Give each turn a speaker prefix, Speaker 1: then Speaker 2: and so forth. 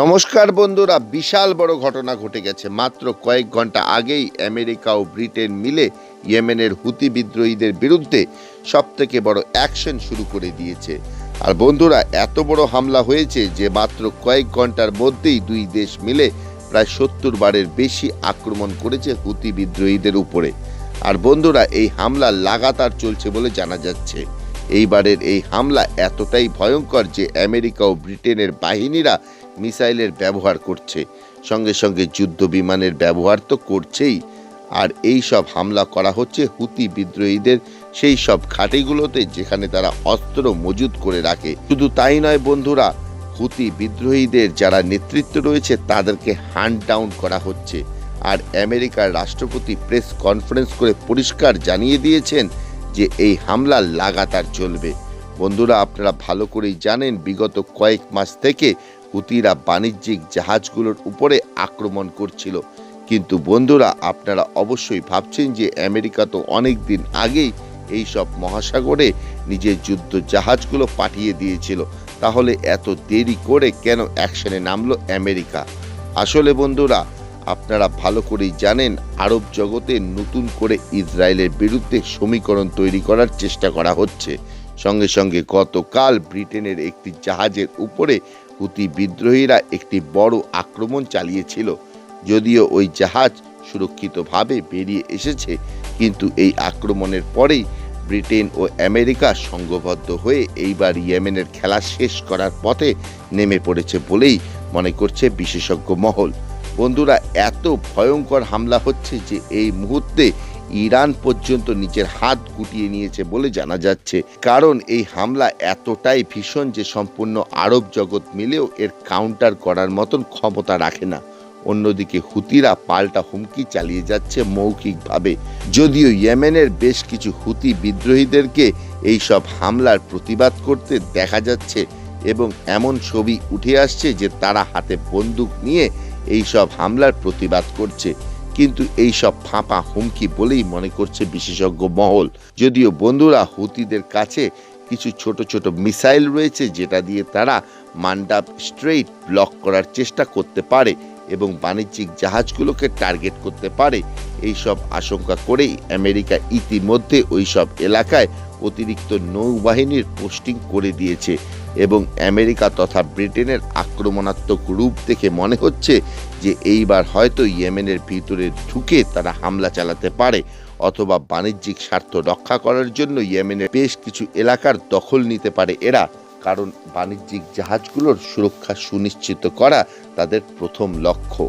Speaker 1: নমস্কার বন্ধুরা, বিশাল বড় ঘটনা ঘটে গেছে। মাত্র কয়েক ঘণ্টা আগেই আমেরিকা ও ব্রিটেন মিলে ইয়েমেনের হুতি বিদ্রোহীদের বিরুদ্ধে সব থেকে বড় অ্যাকশন শুরু করে দিয়েছে। আর বন্ধুরা, এত বড় হামলা হয়েছে যে মাত্র কয়েক ঘণ্টার মধ্যেই দুই দেশ মিলে প্রায় সত্তর বারের বেশি আক্রমণ করেছে হুতি বিদ্রোহীদের উপরে। আর বন্ধুরা, এই হামলা লাগাতার চলছে বলে জানা যাচ্ছে। এইবারের এই হামলা এতটাই ভয়ঙ্কর যে আমেরিকা ও ব্রিটেনের বাহিনীরা মিসাইলের ব্যবহার করছে। সঙ্গে সঙ্গে যুদ্ধ বিমানের ব্যবহার তো করছেই। আর এই সব হামলা করা হচ্ছে হুতি বিদ্রোহীদের সেই সব ঘাটিগুলোতে যেখানে তারা অস্ত্র মজুত করে রাখে। শুধু তাই নয় বন্ধুরা, হুতি বিদ্রোহীদের যারা নেতৃত্ব রয়েছে তাদেরকে হ্যান্ড ডাউন করা হচ্ছে। আর আমেরিকার রাষ্ট্রপতি প্রেস কনফারেন্স করে পরিষ্কার জানিয়ে দিয়েছেন যে এই হামলা লাগাতার চলবে। বন্ধুরা, আপনারা ভালো করেই জানেন, বিগত কয়েক মাস থেকে হুতিরা বাণিজ্যিক জাহাজগুলোর উপরে আক্রমণ করছিল। কিন্তু বন্ধুরা, আপনারা অবশ্যই ভাবছেন যে আমেরিকা তো অনেক দিন আগেই এই সব মহাসাগরে নিজের যুদ্ধ জাহাজগুলো পাঠিয়ে দিয়েছিল। তাহলে এত দেরি করে কেন অ্যাকশনে নামলো আমেরিকা? আসলে বন্ধুরা আপনারা ভালো করেই জানেন, আরব জগতে নতুন করে ইসরায়েলের বিরুদ্ধে সমীকরণ তৈরি করার চেষ্টা করা হচ্ছে। সঙ্গে সঙ্গে গতকাল ব্রিটেনের একটি জাহাজের উপরে হুতি বিদ্রোহীরা একটি বড় আক্রমণ চালিয়েছিল। যদিও ওই জাহাজ সুরক্ষিতভাবে বেরিয়ে এসেছে, কিন্তু এই আক্রমণের পরেই ব্রিটেন ও আমেরিকা সংঘবদ্ধ হয়ে এইবার ইয়েমেনের খেলা শেষ করার পথে নেমে পড়েছে বলেই মনে করছে বিশেষজ্ঞ মহল। বন্ধুরা, এত ভয়ঙ্কর হামলা হচ্ছে যে এই মুহূর্তে ইরান পর্যন্ত নিজের হাত গুটিয়ে নিয়েছে বলে জানা যাচ্ছে। কারণ এই হামলা এতটাই ভীষণ যে সম্পূর্ণ আরব জগৎ মিলেও এর কাউন্টার করার মতন ক্ষমতা রাখে না। অন্যদিকে হুতিরা পাল্টা হুমকি চালিয়ে যাচ্ছে মৌখিকভাবে। যদিও ইয়েমেনের বেশ কিছু হুতি বিদ্রোহীদেরকে এই সব হামলার প্রতিবাদ করতে দেখা যাচ্ছে এবং এমন ছবি উঠে আসছে যে তারা হাতে বন্দুক নিয়ে এই সব হামলার প্রতিবাদ করছে। কিন্তু এই সব ফাঁপা হুমকি বলেই মনে করছে বিশেষজ্ঞ মহল। যদিও বন্ধুরা হুতিদের কাছে কিছু ছোট ছোট মিসাইল রয়েছে যেটা দিয়ে তারা মান্ডাব স্ট্রেইট ব্লক করার চেষ্টা করতে পারে এবং বাণিজ্যিক জাহাজগুলোকে টার্গেট করতে পারে। এই সব আশঙ্কা করেই আমেরিকা ইতিমধ্যে ওই সব এলাকায় অতিরিক্ত নৌবাহিনীর পোস্টিং করে দিয়েছে। এবং আমেরিকা তথা ব্রিটেনের আক্রমণাত্মক রূপ দেখে মনে হচ্ছে যে এইবার হয়তো ইয়েমেনের ভিতরে ঢুকে তারা হামলা চালাতে পারে অথবা বাণিজ্যিক স্বার্থ রক্ষা করার জন্য ইয়েমেনের বেশ কিছু এলাকার দখল নিতে পারে এরা। কারণ বাণিজ্যিক জাহাজগুলোর সুরক্ষা সুনিশ্চিত করা তাদের প্রথম লক্ষ্য।